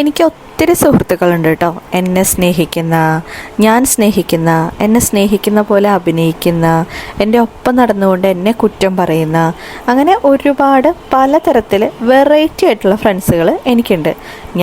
എനിക്ക് ഒത്തിരി സുഹൃത്തുക്കളുണ്ട് കേട്ടോ. എന്നെ സ്നേഹിക്കുന്ന ഞാൻ സ്നേഹിക്കുന്ന എന്നെ സ്നേഹിക്കുന്ന പോലെ അഭിനയിക്കുന്ന എന്റെ ഒപ്പം നടന്നുകൊണ്ട് എന്നെ കുറ്റം പറയുന്ന അങ്ങനെ ഒരുപാട് പലതരത്തിൽ വെറൈറ്റി ആയിട്ടുള്ള ഫ്രണ്ട്സുകൾ എനിക്കുണ്ട്.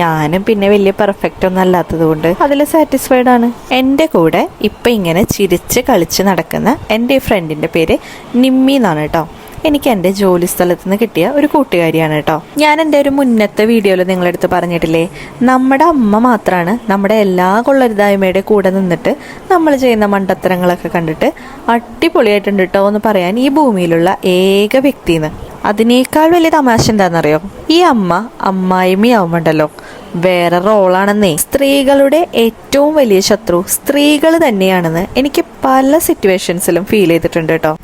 ഞാനും പിന്നെ വലിയ പെർഫെക്റ്റ് ഒന്നും അല്ലാത്തത് കൊണ്ട് അതിൽ സാറ്റിസ്ഫൈഡ് ആണ്. എന്റെ കൂടെ ഇപ്പം ഇങ്ങനെ ചിരിച്ച് കളിച്ച് നടക്കുന്ന എന്റെ ഫ്രണ്ടിന്റെ പേര് നിമ്മി എന്നാണ് കേട്ടോ. എനിക്ക് എന്റെ ജോലി സ്ഥലത്ത് നിന്ന് കിട്ടിയ ഒരു കൂട്ടുകാരിയാണ് കേട്ടോ. ഞാൻ എന്റെ ഒരു മുന്നത്തെ വീഡിയോയിൽ നിങ്ങളെടുത്ത് പറഞ്ഞിട്ടില്ലേ? നമ്മുടെ അമ്മ മാത്രമാണ് നമ്മുടെ എല്ലാ കൊള്ളരുതായ്മയുടെ കൂടെ നിന്നിട്ട് നമ്മൾ ചെയ്യുന്ന മണ്ടത്തരങ്ങളൊക്കെ കണ്ടിട്ട് അടിപൊളിയായിട്ടുണ്ട് കേട്ടോ എന്ന് പറയാൻ ഈ ഭൂമിയിലുള്ള ഏക വ്യക്തിന്ന്. അതിനേക്കാൾ വലിയ തമാശ എന്താണെന്നറിയോ? ഈ അമ്മ അമ്മായിമ്മയാവുമുണ്ടല്ലോ വേറെ റോളാണെന്നേ. സ്ത്രീകളുടെ ഏറ്റവും വലിയ ശത്രു സ്ത്രീകൾ തന്നെയാണെന്ന് എനിക്ക് പല സിറ്റുവേഷൻസിലും ഫീൽ ചെയ്തിട്ടുണ്ട് കേട്ടോ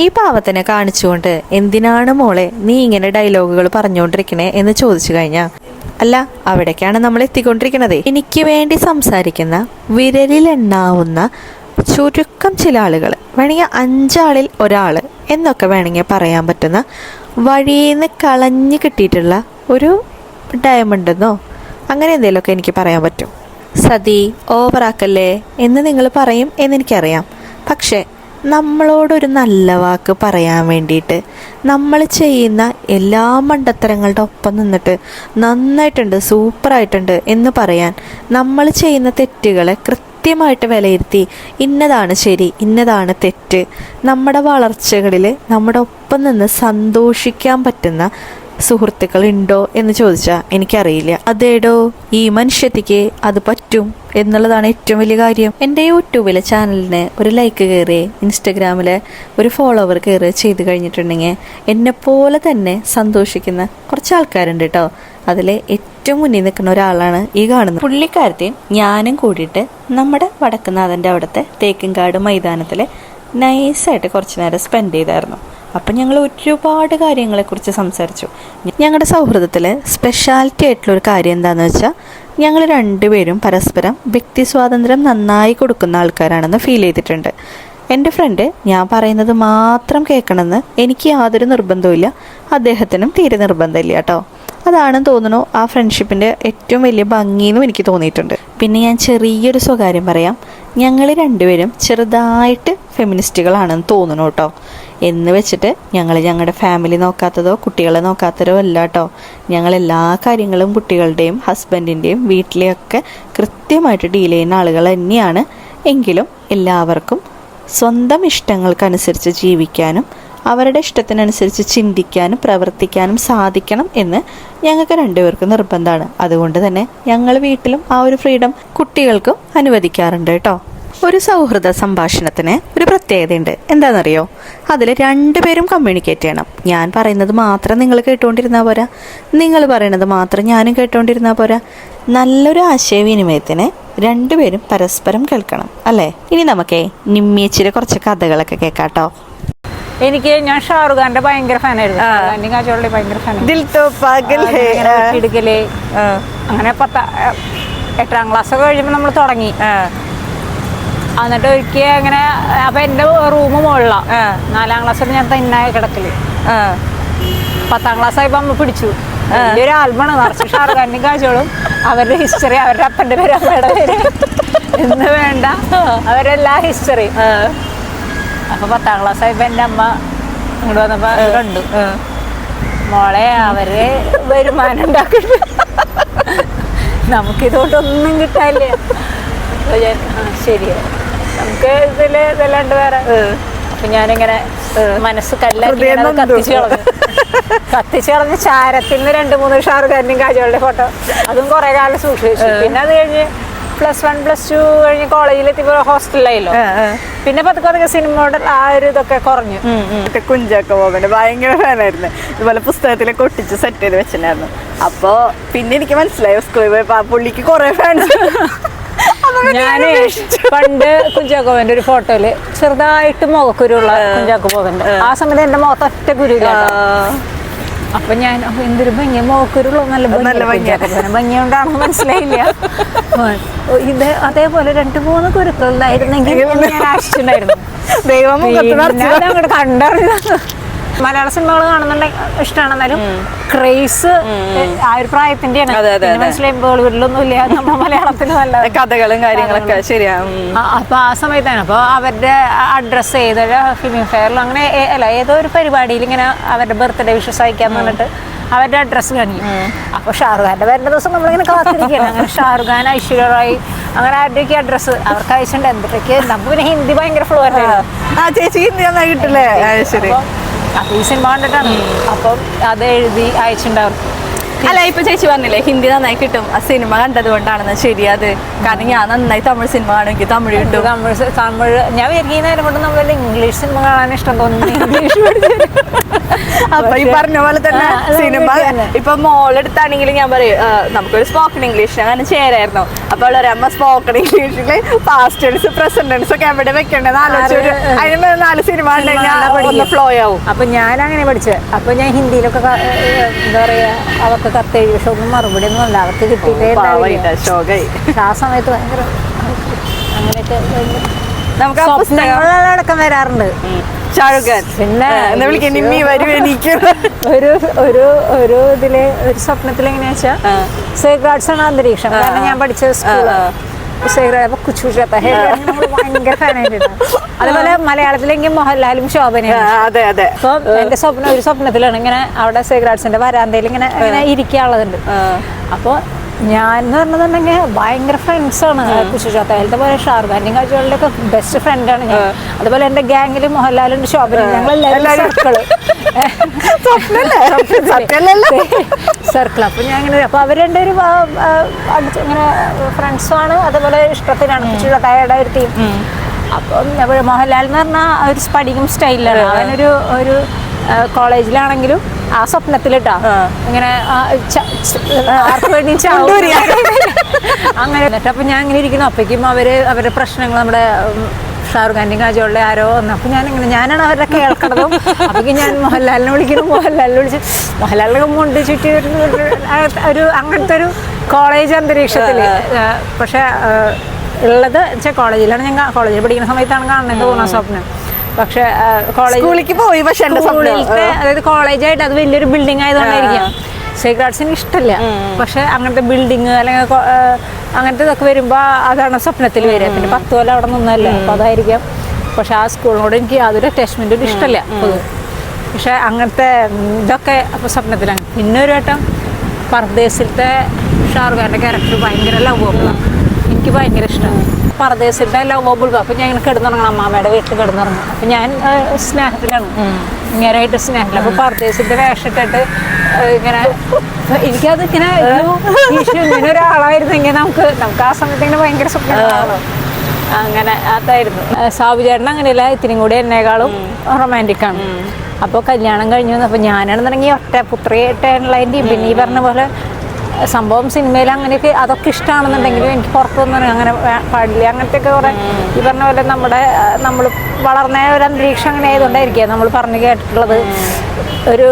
ഈ പാവത്തിനെ കാണിച്ചുകൊണ്ട് എന്തിനാണ് മോളെ നീ ഇങ്ങനെ ഡയലോഗുകൾ പറഞ്ഞുകൊണ്ടിരിക്കണേ എന്ന് ചോദിച്ചു കഴിഞ്ഞാൽ അല്ല അവിടേക്കാണ് നമ്മൾ എത്തിക്കൊണ്ടിരിക്കുന്നത് എനിക്ക് വേണ്ടി സംസാരിക്കുന്ന വിരലിലെണ്ണാവുന്ന ചുരുക്കം ചില ആളുകൾ വേണമെങ്കിൽ അഞ്ചാളിൽ ഒരാൾ എന്നൊക്കെ വേണമെങ്കിൽ പറയാൻ പറ്റുന്ന വഴിയിൽ നിന്ന് കളഞ്ഞു കിട്ടിയിട്ടുള്ള ഒരു ഡയമണ്ട് എന്നോ അങ്ങനെ എന്തെങ്കിലുമൊക്കെ എനിക്ക് പറയാൻ പറ്റും. സതി ഓവറാക്കല്ലേ എന്ന് നിങ്ങൾ പറയും എന്നെനിക്കറിയാം. പക്ഷേ നമ്മളോടൊരു നല്ല വാക്ക് പറയാൻ വേണ്ടിയിട്ട് നമ്മൾ ചെയ്യുന്ന എല്ലാ മണ്ടത്തരങ്ങളുടെ ഒപ്പം നിന്നിട്ട് നന്നായിട്ടുണ്ട് സൂപ്പറായിട്ടുണ്ട് എന്ന് പറയാൻ നമ്മൾ ചെയ്യുന്ന തെറ്റുകളെ കൃത്യമായിട്ട് വിലയിരുത്തി ഇന്നതാണ് ശരി ഇന്നതാണ് തെറ്റ്. നമ്മുടെ വളർച്ചകളിൽ നമ്മുടെ ഒപ്പം നിന്ന് സന്തോഷിക്കാൻ പറ്റുന്ന സുഹൃത്തുക്കൾ ഉണ്ടോ എന്ന് ചോദിച്ചാൽ എനിക്കറിയില്ല. അതേടോ ഈ മനുഷ്യത്തിക്ക് അത് പറ്റും എന്നുള്ളതാണ് ഏറ്റവും വലിയ കാര്യം. എന്റെ യൂട്യൂബിലെ ചാനലിന് ഒരു ലൈക്ക് കയറി ഇൻസ്റ്റഗ്രാമിലെ ഒരു ഫോളോവർ കയറി ചെയ്ത് കഴിഞ്ഞിട്ടുണ്ടെങ്കിൽ എന്നെപ്പോലെ തന്നെ സന്തോഷിക്കുന്ന കുറച്ച് ആൾക്കാരുണ്ട് കേട്ടോ അതിൽ ഏറ്റവും മുന്നിൽ നിൽക്കുന്ന ഒരാളാണ് ഈ കാണുന്നത്. പുള്ളിക്കാരത്തെയും ഞാനും കൂടിയിട്ട് നമ്മുടെ വടക്കുന്നാഥന്റെ അവിടുത്തെ തേക്കിൻകാട് മൈതാനത്തിൽ നൈസായിട്ട് കുറച്ച് നേരം സ്പെൻഡ് ചെയ്തായിരുന്നു. അപ്പം ഞങ്ങൾ ഒരുപാട് കാര്യങ്ങളെക്കുറിച്ച് സംസാരിച്ചു. ഞങ്ങളുടെ സൗഹൃദത്തിൽ സ്പെഷ്യാലിറ്റി ആയിട്ടുള്ള ഒരു കാര്യം എന്താണെന്ന് വെച്ചാൽ ഞങ്ങൾ രണ്ടുപേരും പരസ്പരം വ്യക്തി സ്വാതന്ത്ര്യം നന്നായി കൊടുക്കുന്ന ആൾക്കാരാണെന്ന് ഫീൽ ചെയ്തിട്ടുണ്ട്. എന്റെ ഫ്രണ്ട് ഞാൻ പറയുന്നത് മാത്രം കേൾക്കണമെന്ന് എനിക്ക് യാതൊരു നിർബന്ധവുമില്ല അദ്ദേഹത്തിനും തീരെ നിർബന്ധമില്ല കേട്ടോ. അതാണെന്ന് തോന്നുന്നു ആ ഫ്രണ്ട്ഷിപ്പിന്റെ ഏറ്റവും വലിയ ഭംഗിയെന്നും എനിക്ക് തോന്നിയിട്ടുണ്ട്. പിന്നെ ഞാൻ ചെറിയൊരു സ്വകാര്യം പറയാം. ഞങ്ങൾ രണ്ടുപേരും ചെറുതായിട്ട് ഫെമിനിസ്റ്റുകളാണെന്ന് തോന്നുന്നു കേട്ടോ. എന്ന് വെച്ചിട്ട് ഞങ്ങൾ ഞങ്ങളുടെ ഫാമിലി നോക്കാത്തതോ കുട്ടികളെ നോക്കാത്തതോ അല്ല കേട്ടോ ഞങ്ങൾ എല്ലാ കാര്യങ്ങളും കുട്ടികളുടെയും ഹസ്ബൻഡിന്റെയും വീട്ടിലെയൊക്കെ കൃത്യമായിട്ട് ഡീൽ ചെയ്യുന്ന ആളുകൾ തന്നെയാണ്. എങ്കിലും എല്ലാവർക്കും സ്വന്തം ഇഷ്ടങ്ങൾക്കനുസരിച്ച് ജീവിക്കാനും അവരുടെ ഇഷ്ടത്തിനനുസരിച്ച് ചിന്തിക്കാനും പ്രവർത്തിക്കാനും സാധിക്കണം എന്ന് ഞങ്ങൾക്ക് രണ്ടുപേർക്കും നിർബന്ധമാണ്. അതുകൊണ്ട് തന്നെ ഞങ്ങൾ വീട്ടിലും ആ ഒരു ഫ്രീഡം കുട്ടികൾക്കും അനുവദിക്കാറുണ്ട് കേട്ടോ ഒരു സൗഹൃദ സംഭാഷണത്തിന് ഒരു പ്രത്യേകതയുണ്ട്. എന്താണെന്നറിയോ? അതിൽ രണ്ടുപേരും കമ്മ്യൂണിക്കേറ്റ് ചെയ്യണം. ഞാൻ പറയുന്നത് മാത്രം നിങ്ങൾ കേട്ടുകൊണ്ടിരുന്നാൽ പോരാ. നിങ്ങൾ പറയുന്നത് മാത്രം ഞാനും കേട്ടുകൊണ്ടിരുന്നാൽ പോരാ. നല്ലൊരു ആശയവിനിമയത്തിന് രണ്ടുപേരും പരസ്പരം കേൾക്കണം അല്ലേ? ഇനി നമുക്കേ നിമ്മിയച്ചിയുടെ കുറച്ച് കഥകളൊക്കെ കേൾക്കാട്ടോ. എനിക്ക് ഞാൻ ഷാറുഖ് ഖാന്റെ ഭയങ്കര ഫാനായിരുന്നു. ഭയങ്കര ഫാനായിരുന്നു. അങ്ങനെ പത്ത എട്ടാം ക്ലാസ് ഒക്കെ കഴിയുമ്പോൾ നമ്മൾ തുടങ്ങി എന്നിട്ട് ഒരിക്കൽ അങ്ങനെ അപ്പൊ എന്റെ റൂം മുകളിലാണ് നാലാം ക്ലാസ്സിൽ ഞാൻ തന്നെ കിടക്കൽ. പത്താം ക്ലാസ് ആയപ്പോ അമ്മ പിടിച്ചു. വലിയൊരു ആൽബമാണ്. നിറച്ച് ഷാറുഖ് കാഴ്ചകളും. അവരുടെ ഹിസ്റ്ററി അവരുടെ അപ്പന്റെ പേര് അമ്മയുടെ പേര്. എന്ന് വേണ്ട. അവരെല്ലാ ഹിസ്റ്ററി അപ്പൊ പത്താം ക്ലാസ് ആയപ്പോ എന്റെ അമ്മ ഇങ്ങോട്ട് വന്നപ്പോ കണ്ടു. മോളെ അവർ വരുമാനം ഉണ്ടാക്കുന്നു. നമുക്കിതുകൊണ്ടൊന്നും കിട്ടാനില്ല. ശരിയാ. നമുക്ക് ഇതിൽ ഇതല്ലാണ്ട് വേറെ. അപ്പൊ ഞാനിങ്ങനെ മനസ്സ് കല്ലാക്കി കത്തിച്ചു കളഞ്ഞു. കത്തിച്ചു കളഞ്ഞ് ചാരത്തിൽ നിന്ന് രണ്ട് മൂന്ന് ഷാറുഖ് ഖാനും കാജോളുടെ ഫോട്ടോ. അതും കുറെ കാലം സൂക്ഷിച്ചു. പിന്നെ അത് കഴിഞ്ഞ് പ്ലസ് വൺ പ്ലസ് ടു കഴിഞ്ഞ് കോളേജിൽ എത്തി ഹോസ്റ്റലിലായല്ലോ. പിന്നെ പതുക്കെ പതുക്കെ സിനിമയോട് ആ ഒരു ഇതൊക്കെ കുറഞ്ഞു. കുഞ്ചാക്ക കുഞ്ചാക്കോ ബോബന്റെ ഭയങ്കര ഫാനായിരുന്നു. ഇതുപോലെ പുസ്തകത്തിലൊക്കെ ഒട്ടിച്ച് സെറ്റ് ചെയ്ത് വെച്ചിട്ടുണ്ടായിരുന്നു. അപ്പോ പിന്നെ എനിക്ക് മനസ്സിലായി സ്കൂളിൽ പോയപ്പോ ആ പുള്ളിക്ക് കുറെ ഫാൻസ് ഞാൻ പണ്ട് കുഞ്ചാക്കോവന്റെ ഒരു ഫോട്ടോയിൽ ചെറുതായിട്ട് മുഖക്കുരുള്ള കുഞ്ചാക്കോ ബോബന്റെ ആ. സമയത്ത് എന്റെ മുഖത്ത് ഒറ്റ കുരുവില്ല അപ്പൊ ഞാൻ "ഓ, എന്തൊരു ഭംഗി മോക്കുരുള്ള നല്ല നല്ല ഭംഗിയാ. ഭംഗിയുണ്ടാണെന്ന് മനസ്സിലായില്ല. ഇത് അതേപോലെ രണ്ട് മൂന്ന് കുരുക്കളുണ്ടായിരുന്നെങ്കിൽ ഞാൻ ആശിച്ചിട്ടുണ്ടായിരുന്നു. ദൈവം കണ്ടറിഞ്ഞു. മലയാള സിനിമകൾ കാണുന്നുണ്ടെങ്കിൽ ഇഷ്ടമാണ് എന്നാലും ക്രേസ് ആ ഒരു പ്രായത്തിന്റെയാണ് മനസ്സിലായി ബോളിവുഡിലൊന്നും ഇല്ല. നമ്മുടെ മലയാളത്തിൽ നല്ല കഥകളും കാര്യങ്ങളൊക്കെ ശരിയാ അപ്പൊ ആ സമയത്താണ്. അപ്പൊ അവരുടെ അഡ്രസ്സ് ഏതൊരു ഫിലിം ഫെയറിലും അങ്ങനെ അല്ല ഏതോ ഒരു പരിപാടിയിൽ ഇങ്ങനെ അവരുടെ ബർത്ത്ഡേ വിഷസ് അയക്കാൻ പറഞ്ഞിട്ട് അവരുടെ അഡ്രസ്സ് കാണിക്കും. അപ്പൊ ഷാറുഖ് ഖാന്റെ വരുന്ന ദിവസം നമ്മളിങ്ങനെ കാത്തിരിക്കുകയാണ്. അങ്ങനെ ഷാറുഖ് ഖാൻ ഐശ്വര്യ റായ് അങ്ങനെ ആരുടെയൊക്കെ അഡ്രസ്സ് അവർക്ക് അയച്ചിട്ടുണ്ട് എന്തൊക്കെ നമുക്ക് പിന്നെ ഹിന്ദി ഭയങ്കര ഫ്ലോ ചേച്ചി ഹിന്ദി നന്നായി കിട്ടില്ലേ ശരി. അപ്പം ഈ സിനിമ കണ്ടിട്ടാണ്. അപ്പം അത് എഴുതി അയച്ചിട്ടുണ്ട് അവർക്ക് അല്ല ഇപ്പൊ ചേച്ചി പറഞ്ഞില്ലേ ഹിന്ദി നന്നായി കിട്ടും. ആ സിനിമ കണ്ടത് കൊണ്ടാണെന്ന് ശരി അത്. കാരണം ഞാൻ നന്നായി തമിഴ് സിനിമ കാണുമെങ്കിൽ തമിഴ് കിട്ടും. തമിഴ് തമിഴ് ഞാൻ വിചാരിക്കുന്ന നേരം കൊണ്ട് നമ്മൾ ഇംഗ്ലീഷ് സിനിമ കാണാൻ ഇഷ്ടം തോന്നുന്നു ഇംഗ്ലീഷ് അപ്പൊ ഈ പറഞ്ഞ പോലെ തന്നെ സിനിമ. ഇപ്പൊ മോളെടുത്താണെങ്കിൽ ഞാൻ പറയും നമുക്കൊരു സ്പോക്കൺ ഇംഗ്ലീഷ് അങ്ങനെ ചേരായിരുന്നു. അപ്പൊ അവൾ പറയും, അമ്മ സ്പോക്കൺ ഇംഗ്ലീഷിൽ പാസ്റ്റ് ടെൻസ് പ്രസന്റ് ടെൻസ് ഒക്കെ എവിടെ വെക്കേണ്ടത് ആലോചിച്ചു അതിന് നാല് സിനിമ ഉണ്ടെങ്കിൽ ഫ്ലോ ആവും. അപ്പൊ ഞാൻ അങ്ങനെ പഠിച്ചത്. അപ്പൊ ഞാൻ ഹിന്ദിയിലൊക്കെ എന്താ പറയാ അവർക്ക് കത്തെഴുതി പക്ഷെ ഒന്നും മറുപടി ഒന്നും അല്ല അവർക്ക് കിട്ടിയിട്ടേ ആ സമയത്ത് ഭയങ്കര അങ്ങനെയൊക്കെ നമുക്ക് സ്വപ്നങ്ങളടക്കം വരാറുണ്ട്. പിന്നെ ഒരു ഒരു ഒരു ഇതിൽ ഒരു സ്വപ്നത്തിൽ എങ്ങനെയാ വെച്ചാൽ സേഫ് ഗാർഡ്സ് ആണ് അന്തരീക്ഷം. കാരണം ഞാൻ പഠിച്ച സ്കൂൾ അപ്പൊ കുച്ചു കുച്ചാത്ത ഭയങ്കര ഫാനായിട്ടുണ്ട് അതുപോലെ മലയാളത്തിലെങ്കിൽ മോഹൻലാലും ശോഭനയാണ്. അതെ അതെ. അപ്പൊ എന്റെ സ്വപ്നം ഒരു സ്വപ്നത്തിലാണ് ഇങ്ങനെ അവിടെ സേഗ്രാഡ്സിന്റെ വരാന്തയിൽ ഇങ്ങനെ ഇങ്ങനെ ഇരിക്കാനുള്ളതുണ്ട് അപ്പൊ അപ്പോൾ ഞാൻ എന്ന് പറഞ്ഞിട്ടുണ്ടെങ്കിൽ ഭയങ്കര ഫ്രണ്ട്സാണ് ആണ്. പോലെ ഷാറുഖ് ഖാന്റെയും കാജുകളുടെ ഒക്കെ ബെസ്റ്റ് ഫ്രണ്ടാണ് ഞാൻ. അതുപോലെ എന്റെ ഗ്യാങ്ങിൽ മോഹൻലാലുണ്ട് ശോഭന ഞങ്ങളെല്ലാവരും. സർക്കിൾ? സത്യമല്ലല്ലോ. സർക്കിൾ അപ്പൊ ഞാൻ ഇങ്ങനെ അപ്പൊ അവർ രണ്ടുപേരും ആ, അടുത്ത് ഇങ്ങനെ ഫ്രണ്ട്സുമാണ് അതുപോലെ ഇഷ്ടത്തിനാണ്. കുശുചോത്തായുടെ ഒരു ടീം. അപ്പം മോഹൻലാൽ എന്ന് പറഞ്ഞാൽ ഒരു സ്പടികം സ്റ്റൈലാണ് അവനൊരു ഒരു കോളേജിലാണെങ്കിലും ആ സ്വപ്നത്തിലിട്ടാ. ഇങ്ങനെ ആർക്ക് വേണ്ടി അങ്ങനെ എന്നിട്ട് അപ്പൊ ഞാൻ ഇങ്ങനെ ഇരിക്കുന്നു. അപ്പേക്കും അവർ അവരുടെ പ്രശ്നങ്ങൾ നമ്മുടെ ഷാറു ഷാറുഖ് ഖാന്റെയും കാജോളിലെ ആരോ ഒന്ന് അപ്പൊ ഞാൻ ഇങ്ങനെ ഞാനാണ് അവരുടെ കേൾക്കണതും. അപ്പേക്കും ഞാൻ മോഹൻലാലിനെ വിളിക്കുന്നു. മോഹൻലാലിനെ വിളിച്ച് മോഹൻലാലിനെ മുണ്ട് ചുറ്റി ഒരു അങ്ങനത്തെ ഒരു കോളേജ് അന്തരീക്ഷത്തിൽ. പക്ഷേ പക്ഷെ ഉള്ളത് വെച്ചാൽ കോളേജിലാണ് ഞാൻ കോളേജിൽ പഠിക്കുന്ന സമയത്താണ് കാണുന്നത് തോന്നുന്ന സ്വപ്നം. പക്ഷെ കോളേജ് സ്കൂളിലേക്ക് പോയി പക്ഷെ അതായത് കോളേജായിട്ട് അത് വലിയൊരു ബിൽഡിംഗ് ആയതുകൊണ്ടായിരിക്കാം. സേക്രഡ് ആർട്സിന് ഇഷ്ടമല്ല പക്ഷെ അങ്ങനത്തെ ബിൽഡിങ് അല്ലെങ്കിൽ അങ്ങനത്തെ ഇതൊക്കെ വരുമ്പോൾ അതാണ് സ്വപ്നത്തിൽ വരിക. പിന്നെ പത്ത് കൊല്ലം അവിടെ നിന്നല്ല. അപ്പോൾ അതായിരിക്കാം. പക്ഷെ ആ സ്കൂളിനോട് എനിക്ക് യാതൊരു അറ്റാച്ച്മെന്റും ഇഷ്ടമില്ല പക്ഷെ അങ്ങനത്തെ ഇതൊക്കെ അപ്പോൾ സ്വപ്നത്തിലാണ്. പിന്നെ ഒരു വട്ടം പർദേശിലത്തെ ഷാറുഖാന്റെ ക്യാരക്ടർ ഭയങ്കര ലവബിളാണ് എനിക്ക് ഭയങ്കര ഇഷ്ടമാണ് പർദേശിലത്തെ ലവബിൾ അപ്പൊ ഞാൻ ഇങ്ങനെ കിടന്നുറങ്ങണം. അമ്മാമ്മയുടെ വീട്ടിൽ കിടന്നിറങ്ങണം അപ്പൊ ഞാൻ സ്നേഹത്തിലാണ്. ഇങ്ങനെയായിട്ട് സ്നേഹത്തിൽ അപ്പോൾ പർദേശിന്റെ വേഷം ഇട്ടിട്ട് ആ, ഇങ്ങനെ എനിക്കത് ഇങ്ങനെ ഈശോ, ഇങ്ങനെ ഒരാളായിരുന്നെങ്കിൽ നമുക്ക് നമുക്ക് ആ സമയത്ത് ഇങ്ങനെ ഭയങ്കര സ്വപ്ന അങ്ങനെ അതായിരുന്നു. സാബുചേട്ടൻ സാബു ചേട്ടൻ അങ്ങനെയല്ല ഇത്തിരി കൂടി എന്നേക്കാളും റൊമാന്റിക് ആണ്. അപ്പോൾ കല്യാണം കഴിഞ്ഞു. അപ്പോൾ ഞാനാണെന്നുണ്ടെങ്കിൽ ഒറ്റ പുത്രിയായിട്ടുള്ളതിന്റെയും പിന്നെ ഈ പറഞ്ഞ പോലെ സംഭവം സിനിമയിൽ അങ്ങനെയൊക്കെ അതൊക്കെ ഇഷ്ടമാണെന്നുണ്ടെങ്കിലും എനിക്ക് പുറത്തൊന്നും അങ്ങനെ പാടില്ല. അങ്ങനത്തെ ഒക്കെ കുറെ ഈ പറഞ്ഞ പോലെ നമ്മുടെ നമ്മൾ വളർന്ന ഒരു അന്തരീക്ഷം അങ്ങനെ ആയതുകൊണ്ടായിരിക്കുക നമ്മൾ പറഞ്ഞു കേട്ടിട്ടുള്ളത്. ഒരു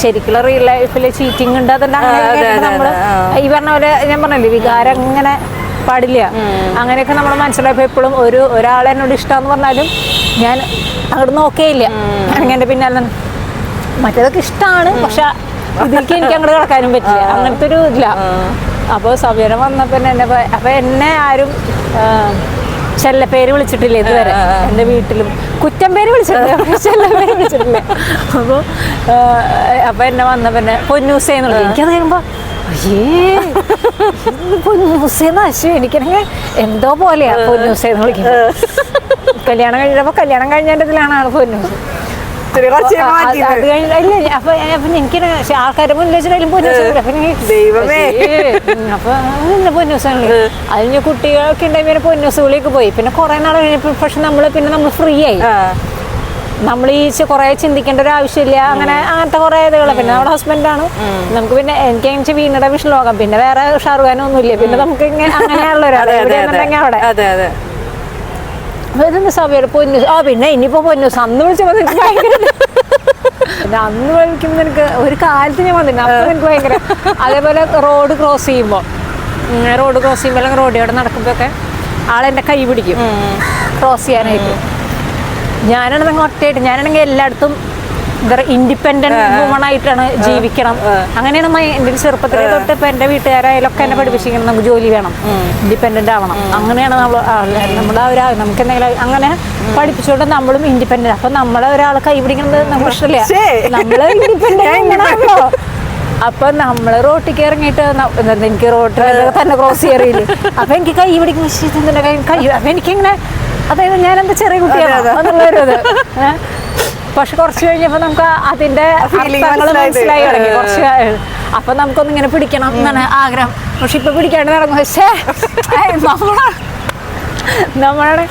ശരിക്കുള്ള റിയൽ ലൈഫിൽ ചീറ്റിംഗ് ഉണ്ട് അതുകൊണ്ട് അങ്ങനെ നമ്മൾ ഈ പറഞ്ഞ പോലെ ഞാൻ പറഞ്ഞില്ലേ വികാരം അങ്ങനെ പാടില്ല. അങ്ങനെയൊക്കെ നമ്മൾ മനസ്സിലായപ്പോൾ എപ്പോഴും ഒരു ഒരാളെ എന്നോട് ഇഷ്ടമെന്ന് പറഞ്ഞാലും ഞാൻ അങ്ങോട്ട് നോക്കേയില്ല. അങ്ങനെ എന്റെ പിന്നാലെ മറ്റേതൊക്കെ ഇഷ്ടമാണ് പക്ഷെ ഇതിലേക്ക് എനിക്ക് അങ്ങോട്ട് കിടക്കാനും പറ്റില്ല. അങ്ങനത്തെ ഒരു ഇല്ല അപ്പോൾ സമീരം വന്നപ്പോൾ എന്നെ അപ്പൊ അപ്പോൾ എന്നെ ആരും ചെല്ല പേര് വിളിച്ചിട്ടില്ല ഇതുവരെ. എന്റെ വീട്ടിലും. കുറ്റം പേര് വിളിച്ചിട്ടില്ല. ചെല്ലപ്പേര് വിളിച്ചിട്ടില്ല. അപ്പോൾ അപ്പോൾ എന്നെ വന്നപ്പോൾ പൊന്നൂസേ പൊന്നൂസേന്നുള്ളത് എനിക്കത് കഴിയുമ്പോൾ അയ്യേ പൊന്നൂസേന്ന് അശു എനിക്കാണെങ്കിൽ എന്തോ പോലെയാ പൊന്നൂസേന്ന് വിളിക്കുന്നത് കല്യാണം കഴിഞ്ഞപ്പോൾ കല്യാണം കഴിഞ്ഞതിന്റെ ഇതിലാണ് ആൾ പൊന്നൂസ്. ഇത്തിരി കുറച്ച് അത് അപ്പൊ എനിക്ക് ദൈവമേ. അപ്പൊ കുട്ടികളൊക്കെ ഉണ്ടായി പിന്നെ പൊന്നൂസ് വിളിയൊക്കെ പോയി. പിന്നെ കുറെ നാൾ കഴിഞ്ഞപ്പോൾ പക്ഷെ നമ്മൾ പിന്നെ നമ്മൾ ഫ്രീ ആയി. നമ്മൾ ഈ കൊറേ ചിന്തിക്കേണ്ട ഒരു ആവശ്യമില്ല. അങ്ങനെ അങ്ങനത്തെ കുറെ ഇതുകൾ പിന്നെ നമ്മുടെ ഹസ്ബൻഡാണ് നമുക്ക് പിന്നെ എനിക്ക് എനിക്ക് വീണയുടെ വിഷ്ണു ലോകം പിന്നെ വേറെ ഷാറുഖാനൊന്നുമില്ല പിന്നെ നമുക്ക് ഇങ്ങനെ അങ്ങനെയുള്ള ഒരാളെ. അവിടെ. അതെ സമയത്ത് പൊന്നു ആ പിന്നെ ഇനിയിപ്പോ പൊന്നൂസ് അന്ന് വിളിച്ച ഭയങ്കര. പിന്നെ അന്ന് വിളിക്കുമ്പോൾ എനിക്ക് ഒരു കാലത്ത് ഞാൻ വന്നിട്ടുണ്ട് എനിക്ക് ഭയങ്കര അതേപോലെ റോഡ് ക്രോസ് ചെയ്യുമ്പോൾ റോഡ് ക്രോസ് ചെയ്യുമ്പോൾ അല്ലെങ്കിൽ റോഡിയോടെ നടക്കുമ്പോഴൊക്കെ ആളെന്റെ കൈ പിടിക്കും. ക്രോസ് ചെയ്യാനായിട്ട്. ഞാനാണെങ്കിൽ ഒറ്റയായിട്ട്. ഞാനാണെങ്കിൽ എല്ലായിടത്തും ഇൻഡിപെൻഡന്റ് വുമൺ ആയിട്ടാണ് ജീവിക്കണം. അങ്ങനെയാണ് എന്റെ ചെറുപ്പത്തിലെ തൊട്ട് ഇപ്പൊ എന്റെ വീട്ടുകാരായാലൊക്കെ എന്നെ പഠിപ്പിച്ചിരിക്കുന്നത് നമുക്ക് ജോലി വേണം. ഇൻഡിപെൻഡന്റ് ആവണം. അങ്ങനെയാണ് നമ്മൾ നമ്മുടെ ഒരു നമുക്ക് എന്തെങ്കിലും അങ്ങനെ പഠിപ്പിച്ചുകൊണ്ട് നമ്മളും ഇൻഡിപെൻഡന്റ് അപ്പൊ നമ്മളെ ഒരാൾ കൈ പിടിക്കുന്നത് നമുക്ക് ഇഷ്ടമില്ല നമ്മൾ ഇൻഡിപെൻഡന്റ് അപ്പൊ നമ്മൾ റോട്ടിക്ക് ഇറങ്ങിയിട്ട് എനിക്ക് റോട്ടിൽ തന്നെ ക്രോസ് ചെയ്യാറില്ല? അപ്പൊ എനിക്ക് കൈ പിടിക്കുന്ന കൈ? അപ്പൊ എനിക്കിങ്ങനെ അതായത് ഞാൻ എന്താ ചെറിയ കുട്ടിയാണ്? എന്നുള്ളൊരു? പക്ഷെ കുറച്ച് കഴിഞ്ഞപ്പോ നമുക്ക് അതിന്റെ അർത്ഥങ്ങൾ. മനസ്സിലായി തുടങ്ങി. കുറച്ച് അപ്പൊ നമുക്കൊന്ന് ഇങ്ങനെ പിടിക്കണം എന്നാണ് ആഗ്രഹം. പക്ഷെ ഇപ്പൊ പിടിക്കാണ്ട് നടന്നു. പക്ഷേ നമ്മളാണ്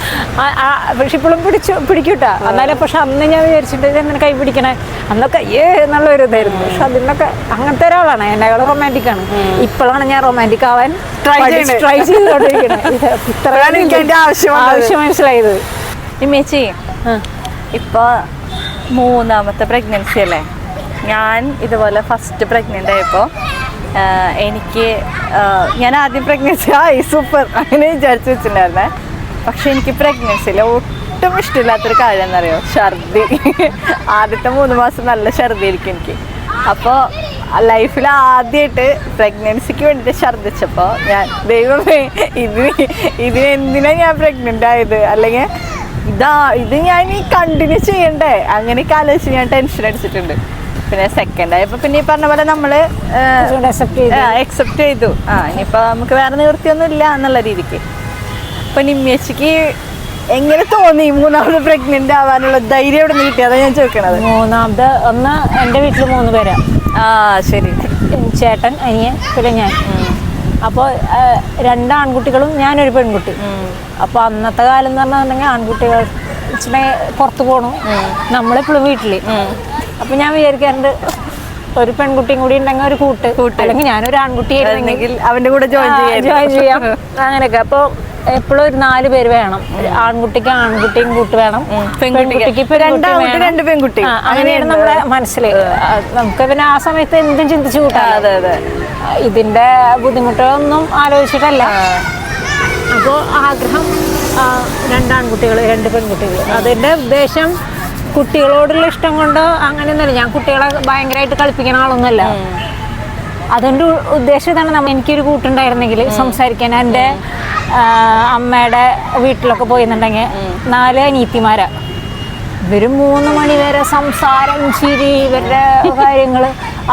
പക്ഷെ ഇപ്പോഴും പിടിച്ചു പിടിക്കൂട്ടാ. എന്നാലും പക്ഷെ അന്ന് ഞാൻ വിചാരിച്ചിട്ട് എന്നെ കൈ പിടിക്കണേ? അന്നൊക്കെ ഏ എന്നുള്ള ഒരു ഇതായിരുന്നു. പക്ഷെ അതിനൊക്കെ അങ്ങനത്തെ ഒരാളാണ്. എന്നെക്കാൾ റൊമാന്റിക് ആണ്. ഇപ്പോഴാണ് ഞാൻ റൊമാന്റിക് ആവാൻ ട്രൈ ചെയ്തുകൊണ്ടിരിക്കണേ. ഇത് ഇത്ര ആവശ്യം മനസ്സിലായത് ആവശ്യം മനസ്സിലായത്. ഇമേച്ചി ഇപ്പൊ മൂന്നാമത്തെ പ്രഗ്നൻസി അല്ലേ? ഞാൻ ഇതുപോലെ ഫസ്റ്റ് പ്രഗ്നന്റ് ആയപ്പോൾ എനിക്ക് ഞാൻ ആദ്യം പ്രഗ്നൻസി ആയി സൂപ്പർ അങ്ങനെ വിചാരിച്ചു വെച്ചിട്ടുണ്ടായിരുന്നേ. പക്ഷെ എനിക്ക് പ്രഗ്നൻസിയിൽ ഒട്ടും ഇഷ്ടമില്ലാത്തൊരു കാര്യം എന്നറിയോ ഛർദി. ആദ്യത്തെ മൂന്ന് മാസം നല്ല ഛർദി ആയിരിക്കും എനിക്ക് അപ്പോൾ ലൈഫിൽ ആദ്യമായിട്ട് പ്രഗ്നൻസിക്ക് വേണ്ടിയിട്ട് ഛർദ്ദിച്ചപ്പോൾ ഞാൻ ദൈവമേ ഇത് ഇതിന് എന്തിനാ ഞാൻ പ്രഗ്നന്റ് ആയത്? അല്ലെങ്കിൽ ഇതാ ഇത് ഞാൻ ഈ കണ്ടിന്യൂ ചെയ്യണ്ടേ? അങ്ങനെയൊക്കെ ആലോചിച്ച് ഞാൻ ടെൻഷൻ അടിച്ചിട്ടുണ്ട്. പിന്നെ സെക്കൻഡ് ആയപ്പോ പിന്നെ ഈ പറഞ്ഞ പോലെ നമ്മൾ. അക്സെപ്റ്റ് ചെയ്തു. ആ ഇനിയിപ്പോ നമുക്ക് വേറെ നിവൃത്തിയൊന്നും ഇല്ല എന്നുള്ള രീതിക്ക്. അപ്പൊ നിമ്മിയച്ചിക്ക് എങ്ങനെ തോന്നി മൂന്നാമത് പ്രഗ്നന്റ് ആവാനുള്ള ധൈര്യം എവിടെ നിന്ന് കിട്ടിയതാ ഞാൻ ചോദിക്കണത്. മൂന്നാമത് ഒന്ന് എന്റെ വീട്ടിൽ മൂന്ന് പേരാ. ആ ശരി. ചേട്ടൻ അനിയൻ പിന്നെ ഞാൻ. അപ്പോൾ രണ്ട് ആൺകുട്ടികളും ഞാനൊരു പെൺകുട്ടി. അപ്പോൾ അന്നത്തെ കാലം എന്ന് പറഞ്ഞിട്ടുണ്ടെങ്കിൽ ആൺകുട്ടികൾ പുറത്ത് പോകണു നമ്മളെപ്പോഴും വീട്ടിൽ അപ്പോൾ ഞാൻ വിചാരിക്കാറുണ്ട് ഒരു പെൺകുട്ടിയും കൂടി ഉണ്ടെങ്കിൽ ഒരു കൂട്ട്. അല്ലെങ്കിൽ ഞാനൊരു ആൺകുട്ടി അല്ലെങ്കിൽ അവന്റെ കൂടെ ജോയിൻ ജോയിൻ ചെയ്യാം ചെയ്യാം. അങ്ങനെയൊക്കെ. അപ്പോൾ എപ്പോഴും ഒരു നാല് പേര് വേണം. ആൺകുട്ടിക്ക് ആൺകുട്ടിയും കൂട്ട് വേണം. പെൺകുട്ടിക്ക് പെൺകുട്ടിക്ക്. രണ്ട് പെൺകുട്ടി രണ്ട് പെൺകുട്ടി. അങ്ങനെയാണ് നമ്മുടെ മനസ്സിൽ നമുക്ക് പിന്നെ ആ സമയത്ത് എന്തും ചിന്തിച്ചു കൂട്ടാം അതെ അതെ. ഇതിന്റെ ബുദ്ധിമുട്ടുകളൊന്നും ആലോചിച്ചിട്ടല്ല. അപ്പോൾ ആഗ്രഹം രണ്ടാൺകുട്ടികൾ രണ്ട് പെൺകുട്ടികൾ അതിന്റെ ഉദ്ദേശം കുട്ടികളോടുള്ള ഇഷ്ടം കൊണ്ട് അങ്ങനെയൊന്നുമല്ല. ഞാൻ കുട്ടികളെ ഭയങ്കരമായിട്ട് കളിപ്പിക്കുന്ന ആളൊന്നുമല്ല. അതിന്റെ ഉദ്ദേശം ഇതാണ്. എനിക്കൊരു കൂട്ടുണ്ടായിരുന്നെങ്കിൽ സംസാരിക്കാൻ. എന്റെ അമ്മയുടെ വീട്ടിലൊക്കെ പോയിന്നുണ്ടെങ്കിൽ നാല് അനീത്തിമാരാ ഇവർ മൂന്ന് മണി വരെ സംസാരം ചിരി ഇവരുടെ കാര്യങ്ങൾ.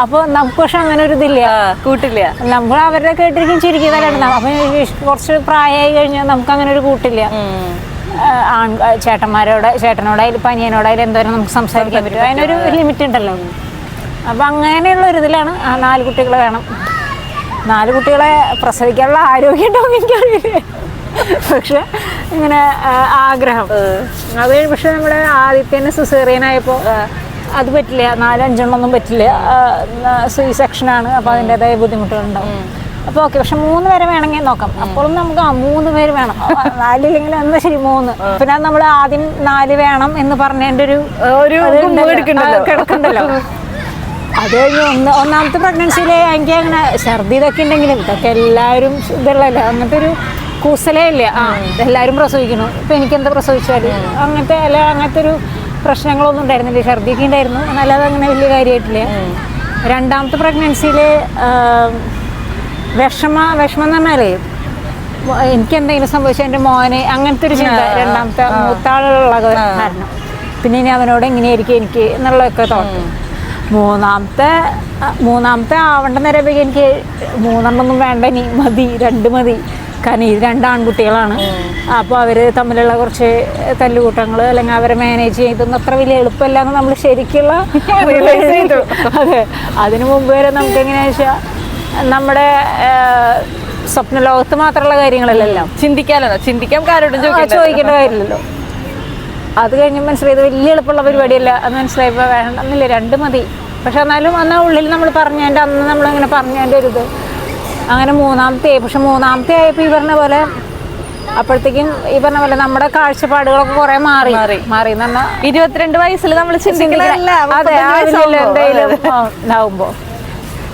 അപ്പൊ നമുക്ക് പക്ഷെ അങ്ങനെ ഒരു ഇതില്ല. കൂട്ടില്ല. നമ്മൾ അവരുടെ കേട്ടിരിക്കും ചിരിക്കുന്നവരാണ് അപ്പൊ കുറച്ച് പ്രായമായി കഴിഞ്ഞാൽ നമുക്ക് അങ്ങനെ ഒരു കൂട്ടില്ല. ആൺ ചേട്ടന്മാരോട് ചേട്ടനോടായാലും പനിയനോടായാലും എന്തോരം നമുക്ക് സംസാരിക്കാൻ പറ്റും. അതിനൊരു ലിമിറ്റ് ഉണ്ടല്ലോ. അപ്പൊ അങ്ങനെയുള്ള ഒരു ഇതിലാണ് ആ നാല് കുട്ടികളെ വേണം നാല് കുട്ടികളെ പ്രസവിക്കാനുള്ള ആരോഗ്യം എനിക്കറിയില്ല പക്ഷെ ഇങ്ങനെ ആഗ്രഹം. അത് പക്ഷെ നമ്മുടെ ആദ്യത്തെ സുസേറിയനായപ്പോ അത് പറ്റില്ല. നാലഞ്ചെണ്ണൊന്നും പറ്റില്ല. സി സെക്ഷനാണ് അപ്പോൾ അതിന്റെതായ ബുദ്ധിമുട്ടുകളുണ്ടാവും. അപ്പോൾ ഓക്കെ പക്ഷെ മൂന്ന് പേരെ വേണമെങ്കിൽ നോക്കാം. അപ്പോഴും നമുക്ക് ആ മൂന്ന് പേര് വേണം. നാലില്ലെങ്കിൽ എന്നാ ശരി മൂന്ന്. പിന്നെ നമ്മൾ ആദ്യം നാല് വേണം എന്ന് പറഞ്ഞതിന്റെ ഒരു. കിടക്കണ്ടല്ലോ. അത് കഴിഞ്ഞ് ഒന്ന് ഒന്നാമത്തെ പ്രഗ്നൻസിയിൽ എനിക്ക് അങ്ങനെ ഛർദി ഇതൊക്കെ ഉണ്ടെങ്കിലും ഇതൊക്കെ എല്ലാവരും ഇതുള്ളല്ലോ അങ്ങനത്തെ ഒരു കൂസലേ ഇല്ല. ആ എല്ലാവരും പ്രസവിക്കണം ഇപ്പം എനിക്കെന്താ പ്രസവിച്ചാൽ അങ്ങനത്തെ അല്ല അങ്ങനത്തെ ഒരു പ്രശ്നങ്ങളൊന്നും ഉണ്ടായിരുന്നില്ല. ഛർദിയൊക്കെ ഉണ്ടായിരുന്നു. എന്നല്ലാതെ അങ്ങനെ വലിയ കാര്യമായിട്ടില്ല. രണ്ടാമത്തെ പ്രഗ്നൻസിയിൽ വിഷമ വിഷമം എന്ന് പറഞ്ഞാലേ എനിക്ക് എന്തെങ്കിലും സംഭവിച്ചാൽ എന്റെ മോനെ അങ്ങനത്തെ ഒരു ചിന്ത രണ്ടാമത്തെ മൂത്താളുള്ള കാരണം. പിന്നെ ഇനി അവനോട് എങ്ങനെയായിരിക്കും എനിക്ക് എന്നുള്ളതൊക്കെ തോന്നും. മൂന്നാമത്തെ മൂന്നാമത്തെ ആവേണ്ട നേരം എനിക്ക് മൂന്നെണ്ണൊന്നും വേണ്ട ഇനി. മതി രണ്ട് മതി. കാരണം ഇത് രണ്ട് ആൺകുട്ടികളാണ്. അപ്പോൾ അവർ തമ്മിലുള്ള കുറച്ച് തല്ലുകൂട്ടങ്ങൾ അല്ലെങ്കിൽ അവരെ മാനേജ് ചെയ്തൊന്നും അത്ര വലിയ എളുപ്പമല്ല എന്ന് നമ്മൾ ശരിക്കുള്ള. അതെ. അതിനു മുമ്പ് വരെ നമുക്ക് എങ്ങനെയാണെന്ന് വെച്ചാൽ നമ്മുടെ ആ, സ്വപ്ന ലോകത്ത് മാത്രമുള്ള കാര്യങ്ങളല്ലല്ലോ. ചിന്തിക്കാനല്ലോ. ചിന്തിക്കാൻ ആരോടും ചോദിക്കേണ്ട കാര്യമില്ലല്ലോ. അത് കഴിഞ്ഞ് മനസ്സിലായത് വലിയ എളുപ്പമുള്ള പരിപാടിയല്ല അത് മനസ്സിലായപ്പോൾ വേണ്ടെന്നില്ല രണ്ട് മതി. പക്ഷെ എന്നാലും അന്ന് ഉള്ളിൽ നമ്മൾ പറഞ്ഞതിന്റെ അന്ന് നമ്മളിങ്ങനെ പറഞ്ഞതിന്റെ ഒരു ഇത്. അങ്ങനെ മൂന്നാമത്തെ ആയി. പക്ഷെ മൂന്നാമത്തെ ആയപ്പോൾ ഈ പറഞ്ഞ പോലെ അപ്പോഴത്തേക്കും ഈ പറഞ്ഞ പോലെ നമ്മുടെ കാഴ്ചപ്പാടുകളൊക്കെ കുറെ മാറി. മാറി. മാറി ഇരുപത്തിരണ്ട് വയസ്സിൽ നമ്മൾ ഇതാവുമ്പോ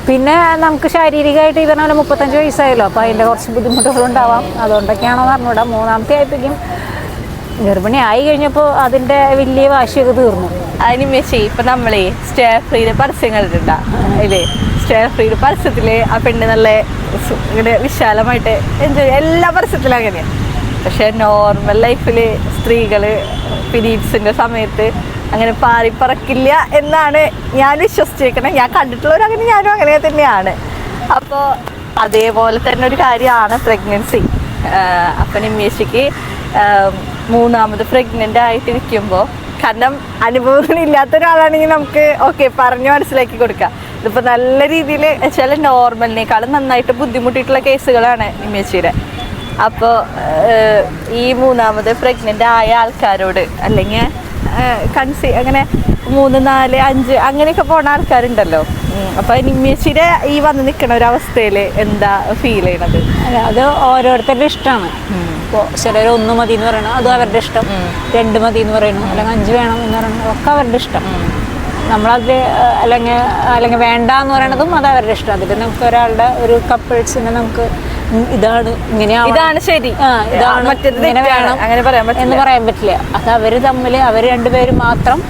പിന്നെ നമുക്ക് ശാരീരികമായിട്ട് ഈ പറഞ്ഞ പോലെ മുപ്പത്തഞ്ച് വയസ്സായല്ലോ. അപ്പോൾ അതിന്റെ കുറച്ച് ബുദ്ധിമുട്ടുകൾ ഉണ്ടാവാം അതുകൊണ്ടൊക്കെയാണോ പറഞ്ഞുകൂടാ മൂന്നാമത്തെ ആയപ്പോഴേക്കും ഗർഭിണി ആയി കഴിഞ്ഞപ്പോൾ അതിന്റെ വലിയ വാശിയൊക്കെ തീർന്നു. അതിന് മെസ്സി ഇപ്പൊ നമ്മളെ സ്റ്റേ ഫ്രീയുടെ പരസ്യം കണ്ടിട്ടുണ്ടാ സ്റ്റേ ഫ്രീയുടെ പരസ്യത്തിൽ ആ പെണ്ണ് നല്ല വിശാലമായിട്ട് എൻജോയ് എല്ലാ പരസ്യത്തിലും അങ്ങനെയാണ് പക്ഷെ നോർമൽ ലൈഫിൽ സ്ത്രീകൾ പിരീഡ്സിന്റെ സമയത്ത് അങ്ങനെ പാറിപ്പറക്കില്ല എന്നാണ് ഞാൻ വിശ്വസിച്ചേക്കണേ. ഞാൻ കണ്ടിട്ടുള്ളവർ അങ്ങനെ ഞാനും അങ്ങനെ തന്നെയാണ്. അപ്പോൾ അതേപോലെ തന്നെ ഒരു കാര്യമാണ് പ്രഗ്നൻസി അപ്പം നിമ്മേശിക്ക് മൂന്നാമത് പ്രഗ്നന്റ് ആയിട്ടിരിക്കുമ്പോൾ കാരണം അനുഭവം ഇല്ലാത്ത ഒരാളാണെങ്കിൽ നമുക്ക് ഓക്കെ പറഞ്ഞു മനസ്സിലാക്കി കൊടുക്കാം. ഇതിപ്പോൾ നല്ല രീതിയിൽ ചില നോർമലിനേക്കാളും നന്നായിട്ട് ബുദ്ധിമുട്ടിയിട്ടുള്ള കേസുകളാണ് നിമ്മേച്ചിയുടെ അപ്പോൾ ഈ മൂന്നാമത് പ്രഗ്നന്റ് ആയ ആൾക്കാരോട് അല്ലെങ്കിൽ കൺസി അങ്ങനെ മൂന്ന് നാല് അഞ്ച് അങ്ങനെയൊക്കെ പോണ ആൾക്കാരുണ്ടല്ലോ. അപ്പോൾ അപ്പൊ നിമ്മേച്ചിയുടെ ഈ വന്ന് നിൽക്കുന്ന ഒരു അവസ്ഥയിൽ എന്താ ഫീൽ ചെയ്യണത്? അത് ഓരോരുത്തരുടെ ഇഷ്ടമാണ്. ഇപ്പോൾ ചിലർ ഒന്ന് മതി എന്ന് പറയണം അതും അവരുടെ ഇഷ്ടം. രണ്ട് മതി എന്ന് പറയണം അല്ലെങ്കിൽ അഞ്ച് വേണം എന്ന് പറയണം ഒക്കെ അവരുടെ ഇഷ്ടം. നമ്മളത് അല്ലെങ്കിൽ അല്ലെങ്കിൽ വേണ്ട എന്ന് പറയണതും അത് അവരുടെ ഇഷ്ടം. അതിൽ നമുക്ക് ഒരാളുടെ ഒരു കപ്പിൾസിനെ നമുക്ക് ഇതാണ് ഇങ്ങനെയാണ് ഇതാണ് ശരി. ഇതാണ് ഇങ്ങനെ. വേണം അങ്ങനെ പറയാൻ എന്ന് പറയാൻ പറ്റില്ല. അത് അവർ തമ്മിൽ അവർ രണ്ടുപേരും മാത്രം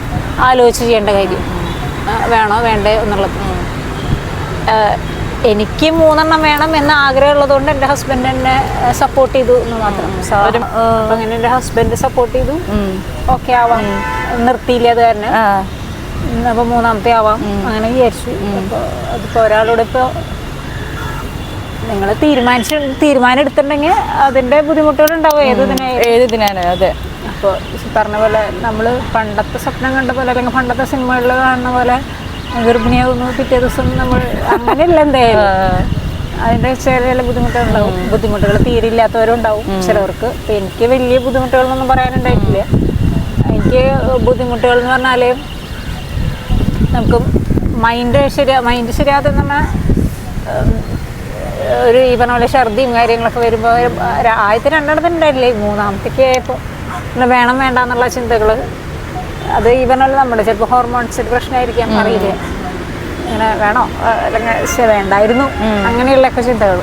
ആലോചിച്ച് ചെയ്യേണ്ട കാര്യം. വേണോ വേണ്ടേ എന്നുള്ളത്. എനിക്ക് മൂന്നെണ്ണം വേണം എന്ന ആഗ്രഹം ഉള്ളതുകൊണ്ട് എന്റെ ഹസ്ബൻഡ് എന്നെ സപ്പോർട്ട് ചെയ്തു എന്ന് മാത്രം. അപ്പൊ അങ്ങനെ എന്റെ ഹസ്ബൻഡ് സപ്പോർട്ട് ചെയ്തു. ഓക്കെ ആവാം. നിർത്തിയില്ല അത് കാരണം? അപ്പൊ മൂന്നാമത്തെ ആവാം. അങ്ങനെ വിചാരിച്ചു. അപ്പോൾ അതിപ്പോൾ ഒരാളോട് ഇപ്പോൾ നിങ്ങൾ തീരുമാനിച്ചു തീരുമാനം എടുത്തിട്ടുണ്ടെങ്കിൽ അതിന്റെ ബുദ്ധിമുട്ടുകൾ ഉണ്ടാവും. ഏത് ഏത് ഇതിനാണ്? അതെ. അപ്പോൾ പറഞ്ഞ പോലെ നമ്മൾ പണ്ടത്തെ സ്വപ്നം കണ്ട പോലെ അല്ലെങ്കിൽ പണ്ടത്തെ സിനിമകളിൽ കാണുന്ന പോലെ ഗർഭിണിയാവുന്നു പിറ്റേ ദിവസം നമ്മൾ അങ്ങനെയല്ല എന്തായാലും. അതിന്റെ ചില ചില ബുദ്ധിമുട്ടുകളുണ്ടാവും. ബുദ്ധിമുട്ടുകൾ തീരെ ഇല്ലാത്തവരും ചിലവർക്ക്. എനിക്ക് വലിയ ബുദ്ധിമുട്ടുകളൊന്നും പറയാനുണ്ടായിട്ടില്ല. എനിക്ക് ബുദ്ധിമുട്ടുകൾ എന്ന് പറഞ്ഞാൽ നമുക്ക് മൈൻഡ് ശരിയാ മൈൻഡ് ശരിയാതെ നമ്മൾ ഒരു ഈ പറഞ്ഞ പോലെ ഛർദിയും കാര്യങ്ങളൊക്കെ വരുമ്പോൾ ആദ്യത്തെ രണ്ടെണ്ണത്തിന് ഉണ്ടായില്ലേ മൂന്നാമത്തേക്ക് ആയപ്പോൾ വേണം വേണ്ട എന്നുള്ള ചിന്തകൾ അത് ഈ പറഞ്ഞ പോലെ നമ്മുടെ ചിലപ്പോൾ ഹോർമോൺസിന്റെ പ്രശ്നമായിരിക്കാം അറിയില്ല ഇങ്ങനെ വേണോ? അല്ലെങ്കിൽ വേണ്ടായിരുന്നു. അങ്ങനെയുള്ളൊക്കെ ചിന്തകൾ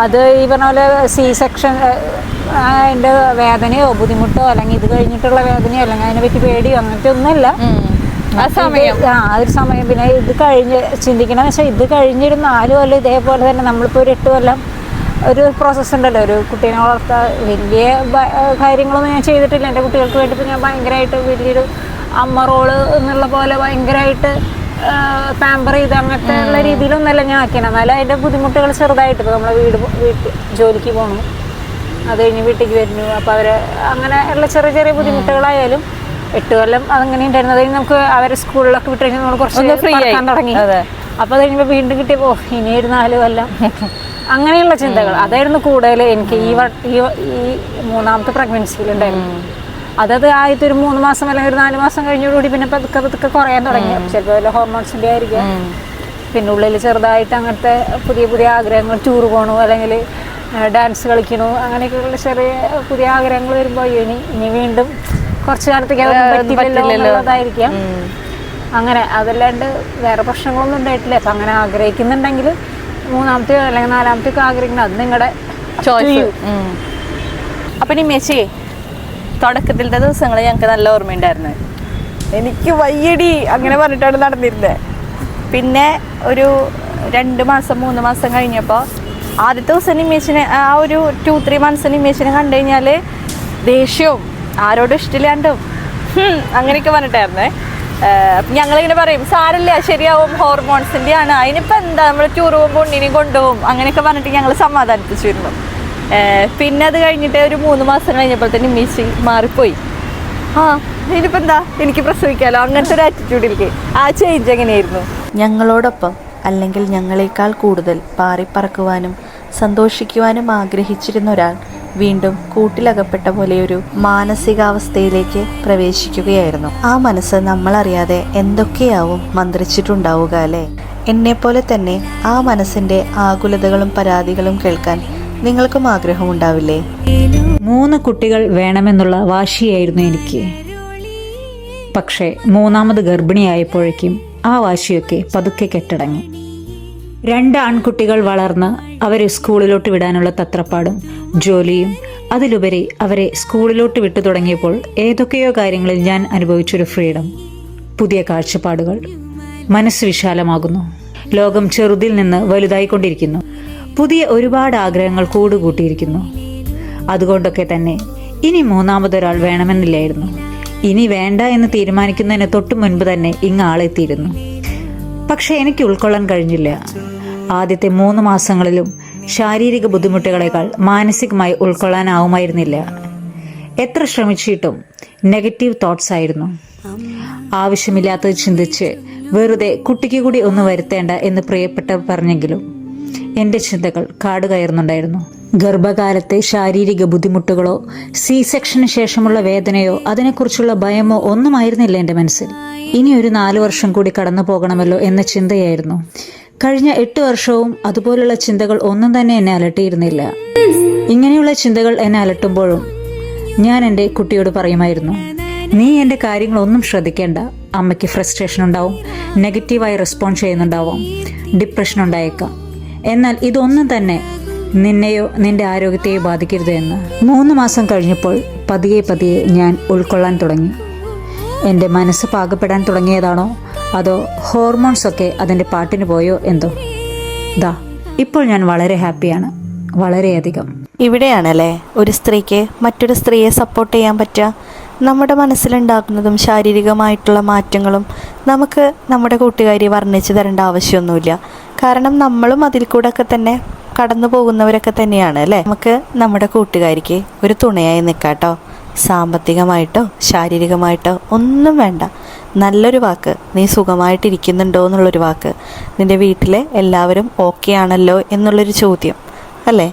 അത് ഈ പറഞ്ഞ പോലെ സി സെക്ഷൻ അതിന്റെ വേദനയോ ബുദ്ധിമുട്ടോ അല്ലെങ്കിൽ ഇത് കഴിഞ്ഞിട്ടുള്ള വേദനയോ അല്ലെങ്കിൽ അതിനെ പറ്റി പേടിയോ അങ്ങനത്തെ ഒന്നുമില്ല. ആ സമയം. ആ ഒരു സമയം. പിന്നെ ഇത് കഴിഞ്ഞ് ചിന്തിക്കണമെന്ന് വെച്ചാൽ ഇത് കഴിഞ്ഞിരുന്നാലും നാല് കൊല്ലം ഇതേപോലെ തന്നെ നമ്മളിപ്പോൾ ഒരു എട്ട് കൊല്ലം ഒരു പ്രോസസ്സ് ഉണ്ടല്ലോ. ഒരു കുട്ടീനെ വളർത്താൻ വലിയ കാര്യങ്ങളൊന്നും ഞാൻ ചെയ്തിട്ടില്ല. എന്റെ കുട്ടികൾക്ക് വേണ്ടിയിട്ട് ഞാൻ ഭയങ്കരമായിട്ട് വലിയൊരു അമ്മ റോൾ എന്നുള്ള പോലെ ഭയങ്കരമായിട്ട് പാമ്പർ ചെയ്ത് അങ്ങനത്തെ ഉള്ള രീതിയിലൊന്നല്ല ഞാൻ ആക്കിയത്. എന്നാലും അതിന്റെ ബുദ്ധിമുട്ടുകൾ ചെറുതായിട്ട് ഇപ്പോൾ നമ്മളെ വീട് വീട്ടിൽ ജോലിക്ക് പോകണു അത് കഴിഞ്ഞ് വീട്ടിലേക്ക് വരുന്നു. അപ്പോൾ അവർ അങ്ങനെ ഉള്ള ചെറിയ ചെറിയ ബുദ്ധിമുട്ടുകളായാലും എട്ട് കൊല്ലം അതങ്ങനെ ഉണ്ടായിരുന്നു. അതായത് നമുക്ക് അവരെ സ്കൂളിലൊക്കെ വിട്ടു കഴിഞ്ഞാൽ നമ്മൾ കുറച്ച് ഫ്രീ ആക്കാൻ. തുടങ്ങി. അപ്പോൾ അത് കഴിയുമ്പോൾ വീണ്ടും കിട്ടിയപ്പോൾ ഇനി ഒരു നാല് കൊല്ലം. അങ്ങനെയുള്ള ചിന്തകൾ. അതായിരുന്നു കൂടുതൽ എനിക്ക് ഈ ഈ മൂന്നാമത്തെ ഈ മൂന്നാമത്തെ പ്രഗ്നൻസിയിലുണ്ടായിരുന്നു. അതത് ആദ്യത്തെ ഒരു മൂന്ന് മാസം അല്ലെങ്കിൽ ഒരു നാല് മാസം കഴിഞ്ഞോടുകൂടി പിന്നെ പതുക്കെ പതുക്കെ കുറയാൻ തുടങ്ങി. ചിലപ്പോൾ വല്ല ഹോർമോൺസിന്റെ ആയിരിക്കാം. പിന്നെ ഉള്ളിൽ ചെറുതായിട്ട് അങ്ങനത്തെ പുതിയ പുതിയ ആഗ്രഹങ്ങൾ ടൂർ പോകണു അല്ലെങ്കിൽ ഡാൻസ് കളിക്കണു അങ്ങനെയൊക്കെയുള്ള ചെറിയ പുതിയ ആഗ്രഹങ്ങൾ വരുമ്പോൾ ഇനി ഇനി വീണ്ടും കുറച്ചു കാലത്തേക്ക് അതൊന്നും പറ്റില്ലല്ലോ. എന്നുള്ളതായിരിക്കാം. അങ്ങനെ അതല്ലാണ്ട് വേറെ പ്രശ്നങ്ങളൊന്നും ഉണ്ടായിട്ടില്ല. അപ്പം അങ്ങനെ ആഗ്രഹിക്കുന്നുണ്ടെങ്കിൽ മൂന്നാമത്തെയോ അല്ലെങ്കിൽ നാലാമത്തെയോ ഒക്കെ ആഗ്രഹിക്കണം. അത് നിങ്ങളുടെ ചോയ്സ് അപ്പം അപ്പൊ നിമ്മേച്ചി തുടക്കത്തിലത്തെ ദിവസങ്ങൾ ഞങ്ങൾക്ക് നല്ല ഓർമ്മയുണ്ടായിരുന്നു. എനിക്ക് വയ്യടി അങ്ങനെ പറഞ്ഞിട്ടാണ് നടന്നിരുന്നത് പിന്നെ ഒരു രണ്ട് മാസം മൂന്ന് മാസം കഴിഞ്ഞപ്പോൾ ആദ്യത്തെ ദിവസം ഇമേജിനെ ആ ഒരു ടു ത്രീ മന്ത്സ് ഇമേജിനെ കണ്ടു കഴിഞ്ഞാൽ ദേഷ്യവും ആരോടും ഇഷ്ടമില്ലാണ്ടും അങ്ങനെയൊക്കെ പറഞ്ഞിട്ടായിരുന്നേ. ഞങ്ങളിങ്ങനെ പറയും സാരല്ല ശരിയാവും ഹോർമോൺസിന്റെ ആണ് അതിനിപ്പോൾ എന്താ നമ്മൾ ടൂർ പോകുമ്പോൾ ഉണ്ണിനെയും കൊണ്ടുപോകും. അങ്ങനെയൊക്കെ പറഞ്ഞിട്ട് ഞങ്ങൾ സമാധാനിപ്പിച്ചിരുന്നു പിന്നെ അത് കഴിഞ്ഞിട്ട് ഒരു മൂന്ന് മാസം കഴിഞ്ഞപ്പോൾ തന്നെ നിമ്മേച്ചി മാറിപ്പോയി. ആ ഇനിയിപ്പോൾ എന്താ? എനിക്ക് പ്രസവിക്കാമല്ലോ അങ്ങനത്തെ ഒരു ആറ്റിറ്റ്യൂഡിലേക്ക് ആ ചേഞ്ച് എങ്ങനെയായിരുന്നു? ഞങ്ങളോടൊപ്പം അല്ലെങ്കിൽ ഞങ്ങളെക്കാൾ കൂടുതൽ പാറിപ്പറക്കുവാനും സന്തോഷിക്കുവാനും ആഗ്രഹിച്ചിരുന്ന ഒരാൾ വീണ്ടും കൂട്ടിലകപ്പെട്ട പോലെയൊരു മാനസികാവസ്ഥയിലേക്ക് പ്രവേശിക്കുകയായിരുന്നു. ആ മനസ്സ് നമ്മളറിയാതെ എന്തൊക്കെയാവും മന്ത്രിച്ചിട്ടുണ്ടാവുക അല്ലേ? എന്നെപ്പോലെ തന്നെ ആ മനസ്സിന്റെ ആകുലതകളും പരാതികളും കേൾക്കാൻ നിങ്ങൾക്കും ആഗ്രഹമുണ്ടാവില്ലേ? മൂന്ന് കുട്ടികൾ വേണമെന്നുള്ള വാശിയായിരുന്നു എനിക്ക്. പക്ഷേ മൂന്നാമത് ഗർഭിണിയായപ്പോഴേക്കും ആ വാശിയൊക്കെ പതുക്കെ കെട്ടടങ്ങി. രണ്ട് ആൺകുട്ടികൾ വളർന്ന് അവരെ സ്കൂളിലോട്ട് വിടാനുള്ള തത്രപ്പാടും ജോലിയും അതിലുപരി അവരെ സ്കൂളിലോട്ട് വിട്ടു തുടങ്ങിയപ്പോൾ ഏതൊക്കെയോ കാര്യങ്ങളിൽ ഞാൻ അനുഭവിച്ചൊരു ഫ്രീഡം. പുതിയ കാഴ്ചപ്പാടുകൾ. മനസ്സ് വിശാലമാകുന്നു. ലോകം ചെറുതിൽ നിന്ന് വലുതായിക്കൊണ്ടിരിക്കുന്നു. പുതിയ ഒരുപാട് ആഗ്രഹങ്ങൾ കൂടുകൂട്ടിയിരിക്കുന്നു. അതുകൊണ്ടൊക്കെ തന്നെ ഇനി മൂന്നാമതൊരാൾ വേണമെന്നില്ലായിരുന്നു. ഇനി വേണ്ട എന്ന് തീരുമാനിക്കുന്നതിന് തൊട്ടു മുൻപ് തന്നെ ഇങ്ങ് ആളെത്തിയിരുന്നു. പക്ഷെ എനിക്ക് ഉൾക്കൊള്ളാൻ കഴിഞ്ഞില്ല. ആദ്യത്തെ മൂന്ന് മാസങ്ങളിലും ശാരീരിക ബുദ്ധിമുട്ടുകളേക്കാൾ മാനസികമായി ഉൾക്കൊള്ളാനാവുമായിരുന്നില്ല. എത്ര ശ്രമിച്ചിട്ടും നെഗറ്റീവ് തോട്ട്സ് ആയിരുന്നു. ആവശ്യമില്ലാത്തത് ചിന്തിച്ച് വെറുതെ കുട്ടിക്ക് കൂടി ഒന്ന് വരുത്തേണ്ട എന്ന് പ്രിയപ്പെട്ടവർ പറഞ്ഞെങ്കിലും എന്റെ ചിന്തകൾ കാട് കയറുന്നുണ്ടായിരുന്നു. ഗർഭകാലത്തെ ശാരീരിക ബുദ്ധിമുട്ടുകളോ സി സെക്ഷന് ശേഷമുള്ള വേദനയോ അതിനെക്കുറിച്ചുള്ള ഭയമോ ഒന്നുമായിരുന്നില്ല എന്റെ മനസ്സിൽ. ഇനി ഒരു നാല് വർഷം കൂടി കടന്നു പോകണമല്ലോ എന്ന ചിന്തയായിരുന്നു. കഴിഞ്ഞ എട്ട് വർഷവും അതുപോലുള്ള ചിന്തകൾ ഒന്നും തന്നെ എന്നെ അലട്ടിയിരുന്നില്ല. ഇങ്ങനെയുള്ള ചിന്തകൾ എന്നെ അലട്ടുമ്പോഴും ഞാൻ എന്റെ കുട്ടിയോട് പറയുമായിരുന്നു നീ എന്റെ കാര്യങ്ങളൊന്നും ശ്രദ്ധിക്കേണ്ട. അമ്മയ്ക്ക് ഫ്രസ്ട്രേഷൻ ഉണ്ടാവും നെഗറ്റീവായി റെസ്പോണ്ട് ചെയ്യുന്നുണ്ടാവാം ഡിപ്രഷൻ ഉണ്ടായേക്കാം. എന്നാൽ ഇതൊന്നും തന്നെ നിന്നെയോ നിന്റെ ആരോഗ്യത്തെയോ ബാധിക്കരുത് എന്ന്. മൂന്ന് മാസം കഴിഞ്ഞപ്പോൾ പതിയെ പതിയെ ഞാൻ ഉൾക്കൊള്ളാൻ തുടങ്ങി. എന്റെ മനസ്സ് പാകപ്പെടാൻ തുടങ്ങിയതാണോ? അതോ ഹോർമോൺസൊക്കെ അതിന്റെ പാട്ടിന് പോയോ എന്തോ? ദാ ഇപ്പോൾ ഞാൻ വളരെ ഹാപ്പിയാണ്. വളരെയധികം. ഇവിടെയാണല്ലേ ഒരു സ്ത്രീക്ക് മറ്റൊരു സ്ത്രീയെ സപ്പോർട്ട് ചെയ്യാൻ പറ്റുക? നമ്മുടെ മനസ്സിലുണ്ടാക്കുന്നതും ശാരീരികമായിട്ടുള്ള മാറ്റങ്ങളും നമുക്ക് നമ്മുടെ കൂട്ടുകാരി വർണിച്ചു തരേണ്ട ആവശ്യമൊന്നുമില്ല. കാരണം നമ്മളും അതിൽ കൂടെ ഒക്കെ തന്നെ കടന്നു പോകുന്നവരൊക്കെ തന്നെയാണ് അല്ലേ? നമുക്ക് നമ്മുടെ കൂട്ടുകാരിക്ക് ഒരു തുണയായി നിൽക്കാട്ടോ സാമ്പത്തികമായിട്ടോ ശാരീരികമായിട്ടോ ഒന്നും വേണ്ട. നല്ലൊരു വാക്ക്. നീ സുഖമായിട്ടിരിക്കുന്നുണ്ടോ എന്നുള്ളൊരു വാക്ക്. നിന്റെ വീട്ടിലെ എല്ലാവരും ഓക്കെ ആണല്ലോ എന്നുള്ളൊരു ചോദ്യം അല്ലേ?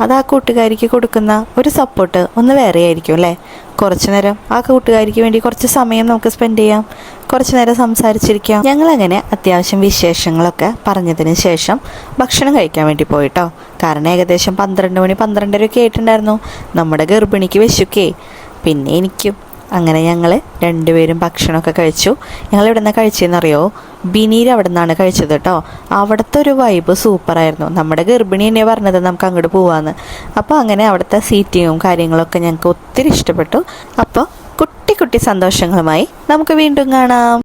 അത് ആ കൂട്ടുകാരിക്ക് കൊടുക്കുന്ന ഒരു സപ്പോർട്ട് ഒന്ന് വേറെ ആയിരിക്കും അല്ലേ? കുറച്ചു നേരം ആ കൂട്ടുകാരിക്ക് വേണ്ടി കുറച്ച് സമയം നമുക്ക് സ്പെൻഡ് ചെയ്യാം. കുറച്ചു നേരം സംസാരിച്ചിരിക്കാം. ഞങ്ങളങ്ങനെ അത്യാവശ്യം വിശേഷങ്ങളൊക്കെ പറഞ്ഞതിന് ശേഷം ഭക്ഷണം കഴിക്കാൻ വേണ്ടി പോയിട്ടോ. കാരണം ഏകദേശം പന്ത്രണ്ട് മണി പന്ത്രണ്ടര ഒക്കെ ആയിട്ടുണ്ടായിരുന്നു. നമ്മുടെ ഗർഭിണിക്ക് വിശുക്കേ. പിന്നെ എനിക്കും അങ്ങനെ ഞങ്ങൾ രണ്ടുപേരും ഭക്ഷണമൊക്കെ കഴിച്ചു. ഞങ്ങൾ ഇവിടെ നിന്ന് കഴിച്ചതെന്നറിയോ ബിനീർ അവിടെ നിന്നാണ് കഴിച്ചത് കേട്ടോ. അവിടുത്തെ ഒരു വൈബ് സൂപ്പറായിരുന്നു. നമ്മുടെ ഗർഭിണി തന്നെ പറഞ്ഞത് നമുക്ക് അങ്ങോട്ട് പോവാന്ന്. അപ്പോൾ അങ്ങനെ അവിടുത്തെ സീറ്റിങ്ങും കാര്യങ്ങളൊക്കെ ഞങ്ങൾക്ക് ഒത്തിരി ഇഷ്ടപ്പെട്ടു. അപ്പോൾ കുട്ടി കുട്ടി സന്തോഷങ്ങളുമായി നമുക്ക് വീണ്ടും കാണാം.